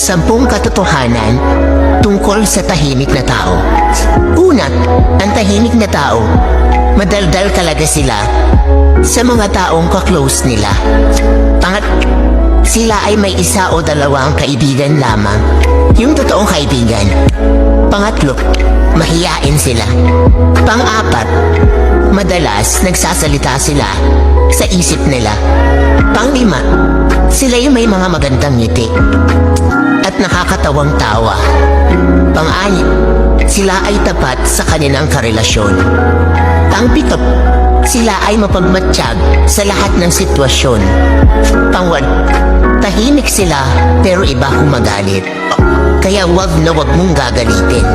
Sampung katotohanan tungkol sa tahimik na tao. Una, ang tahimik na tao, madaldal talaga sila sa mga taong kaklose nila. Pangat, sila ay may isa o dalawang kaibigan lamang. Yung totoong kaibigan. Pangatlo, mahiyain sila. Pang-apat, madalas nagsasalita sila sa isip nila. Panglima, sila yung may mga magandang ngiti at nakakatawang tawa. Pang-anim, sila ay tapat sa kanilang karelasyon. Pang-pito, sila ay mapagmatsyag sa lahat ng sitwasyon. Pangwad, tahimik sila pero iba kung magalit. Kaya wag na wag mong gagalitin.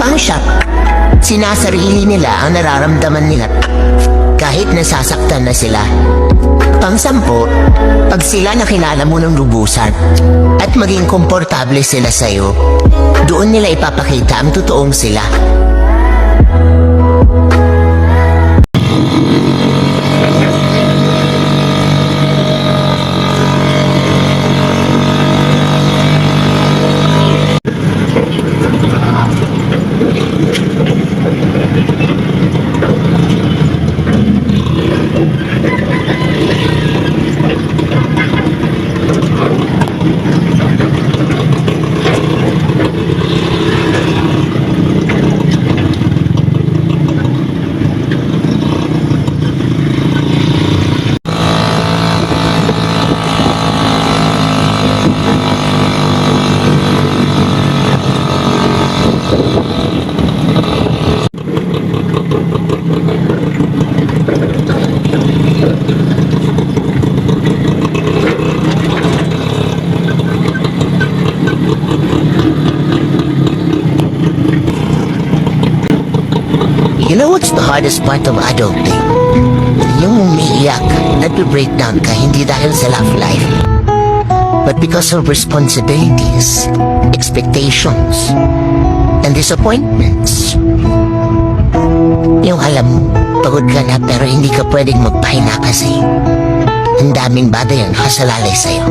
Pang-siyam, sinasarili nila ang nararamdaman nila kahit nasasaktan na sila. Pang-sampo, pag sila nakilala mo ng lubusan at maging komportable sila sa'yo, doon nila ipapakita ang totoong sila. You know what's the hardest part of adulting? Yung umiiyak, nagbe-breakdown ka hindi dahil sa love life. But because of responsibilities, expectations, and disappointments. Alam pagod ka na pero hindi ka pwedeng magpahinga kasi ang daming bagay ang nakasalalay sa'yo.